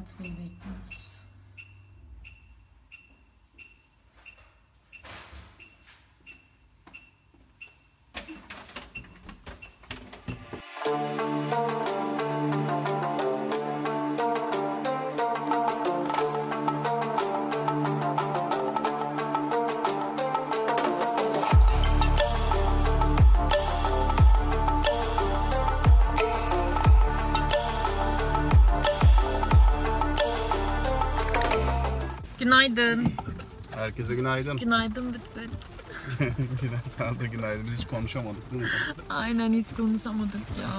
not really be Günaydın. Herkese günaydın. Günaydın Bıtbıt. Günaydın. Sana da günaydın. Biz hiç konuşamadık değil mi? Aynen hiç konuşamadık ya.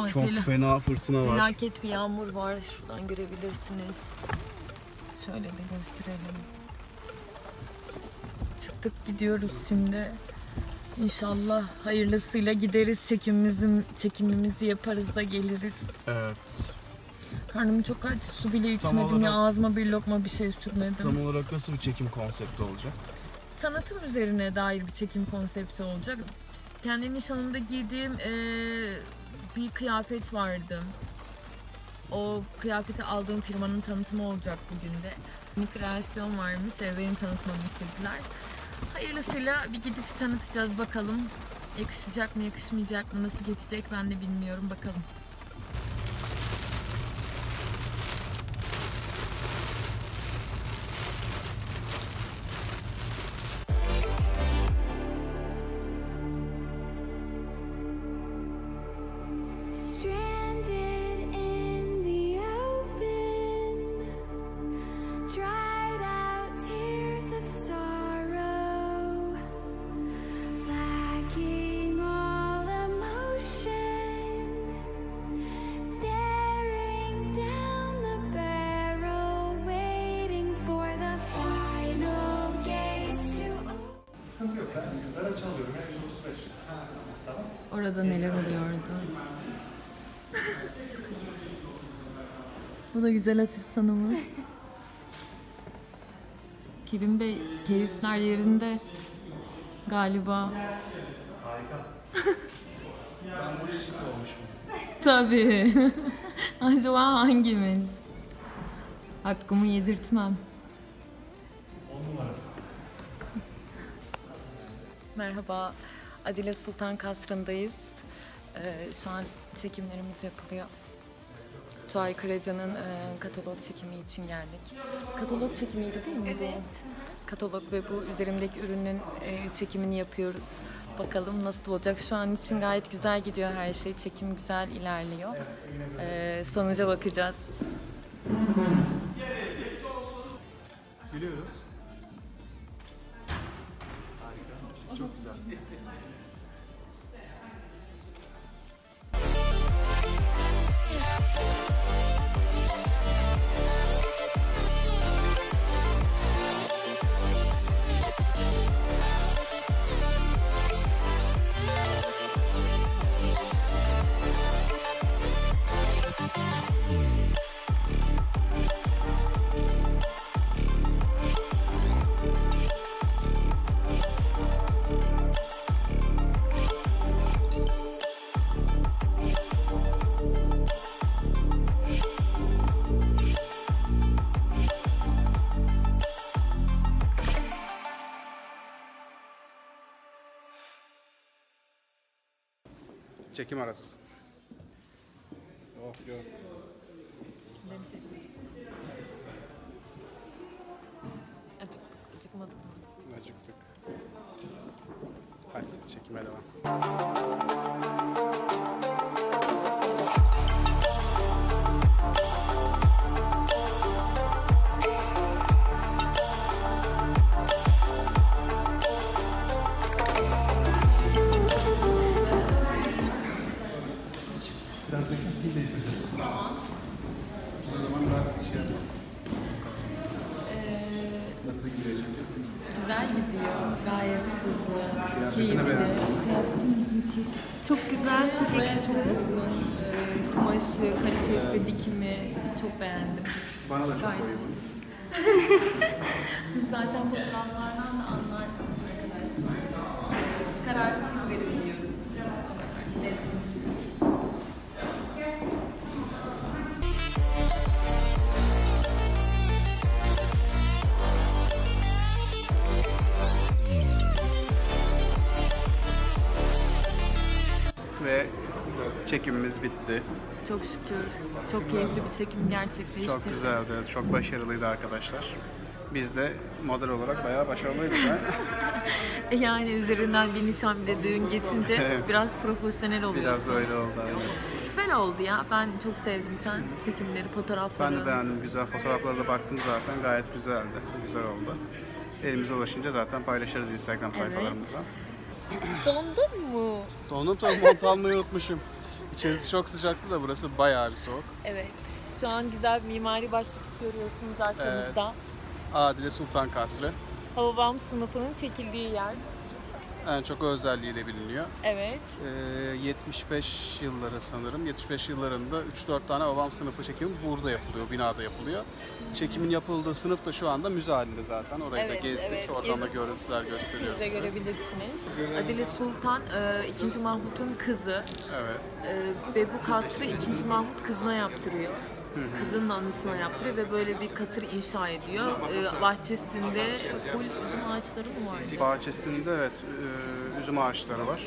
Vay, Çok fela- fena fırtına var. Felaket bir yağmur var. Şuradan görebilirsiniz. Şöyle de gösterelim. Çıktık gidiyoruz şimdi. İnşallah hayırlısıyla gideriz çekimimizi, çekimimizi yaparız da geliriz. Evet. Karnım çok aç. Su bile içmedim ya. olarak- Ağzıma bir lokma bir şey sürmedim. Tam olarak nasıl bir çekim konsepti olacak? tanıtım üzerine dair bir çekim konsepti olacak. Kendi nişanımda giydiğim eee, bir kıyafet vardı. O kıyafeti aldığım firmanın tanıtımı olacak bugün de. Bir kreasyon varmış, e, benim tanıtmamı istediler. Hayırlısıyla bir gidip tanıtacağız bakalım. Yakışacak mı, yakışmayacak mı, nasıl geçecek ben de bilmiyorum bakalım. Orada neler oluyordu? Bu da güzel asistanımız. Kerim Bey, keyifler yerinde galiba. Tabii. Acaba hangimiz? Hakkımı yedirtmem. Merhaba, Adile Sultan Kasrı'ndayız. Ee, şu an çekimlerimiz yapılıyor. Tuay Karaca'nın e, katalog çekimi için geldik. Katalog çekimiydi değil mi bu? Evet. Katalog ve bu üzerimdeki ürünün e, çekimini yapıyoruz. Bakalım nasıl olacak. Şu an için gayet güzel gidiyor her şey. Çekim güzel ilerliyor. Ee, sonuca bakacağız. Gülüyoruz. Çekim arası. Oh yok. Acık, acıkmadık mı? Acıktık. Hadi çekime devam. Kıyafetini beğendim. Müthiş. Çok güzel, çok uygun. Ee, kumaşı, kalitesi, dikimi çok beğendim. Bana da çok Gayet uygun. Biz zaten fotoğraflardan da anlardık arkadaşlar. Siz verin diyoruz. Çekimimiz bitti. Çok şükür. Çok keyifli bir çekim gerçekleşti. Çok güzeldi. Çok başarılıydı arkadaşlar. Biz de model olarak bayağı başarılıydık. ha? E Yani üzerinden bir nişan bir de düğün geçince Evet. biraz profesyonel oluyorsun. Biraz öyle oldu. aynen. Güzel oldu ya. Ben çok sevdim sen çekimleri, fotoğrafları. Ben de beğendim. Güzel fotoğraflara da baktım zaten. Gayet güzeldi. Güzel oldu. Elimize ulaşınca zaten paylaşırız Instagram Evet. sayfalarımızda. Dondun mu? Dondum tabii mont almayı unutmuşum. İçerisi çok sıcaktı da burası bayağı bir soğuk. Evet. Şu an güzel bir mimari başlık görüyorsunuz Evet. arkamızda. Adile Sultan Kasrı. Hababam sınıfının çekildiği yer. En çok o özelliğiyle biliniyor. Evet. Ee, 75 yılları sanırım. 75 yıllarında 3-4 tane babam sınıfı çekimi burada yapılıyor, binada yapılıyor. Çekimin yapıldığı sınıf da şu anda müze halinde zaten. Orayı da Evet, gezdik. evet, Oradan da gezdik. görüntüler gösteriyoruz. Siz de görebilirsiniz. Adile Sultan e, 2. Mahmut'un kızı Evet. e, ve bu kasrı 2. Mahmut kızına yaptırıyor. Kızının anısına yaptırıyor ve böyle bir kasır inşa ediyor. E, bahçesinde full üzüm ağaçları mı var? Bahçesinde evet e, üzüm ağaçları var.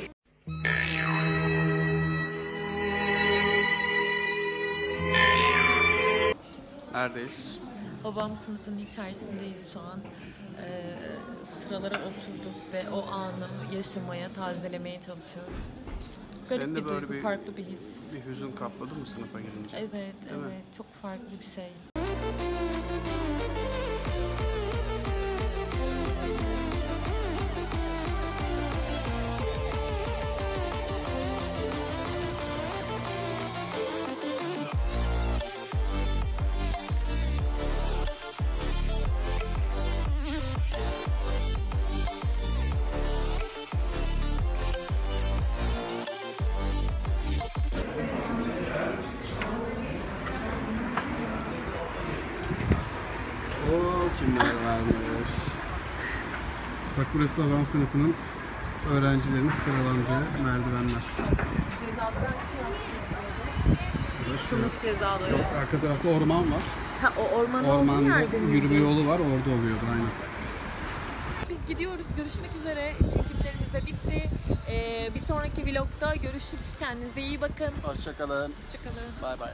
Neredeyiz? Babam sınıfının içerisindeyiz şu an. E, sıralara oturduk ve o anı yaşamaya, tazelemeye çalışıyoruz. Garip Senin de bir böyle duygu, bir- farklı bir his. Bir hüzün kapladı mı sınıfa girince? Evet, Değil mi? evet. Çok farklı bir şey. Kimler varmış. Bak burası da babam sınıfının öğrencilerinin sıralandığı merdivenler. Burası- Sınıf cezaları. Yok arka tarafta orman var. Ha, o orman olduğu Orman yerde miydi? yürüme yolu var orada oluyordu aynen. Biz gidiyoruz. Görüşmek üzere. Çekimlerimiz de bitti. Ee, bir sonraki vlogda görüşürüz. Kendinize iyi bakın. Hoşçakalın. Hoşçakalın. Bay bay.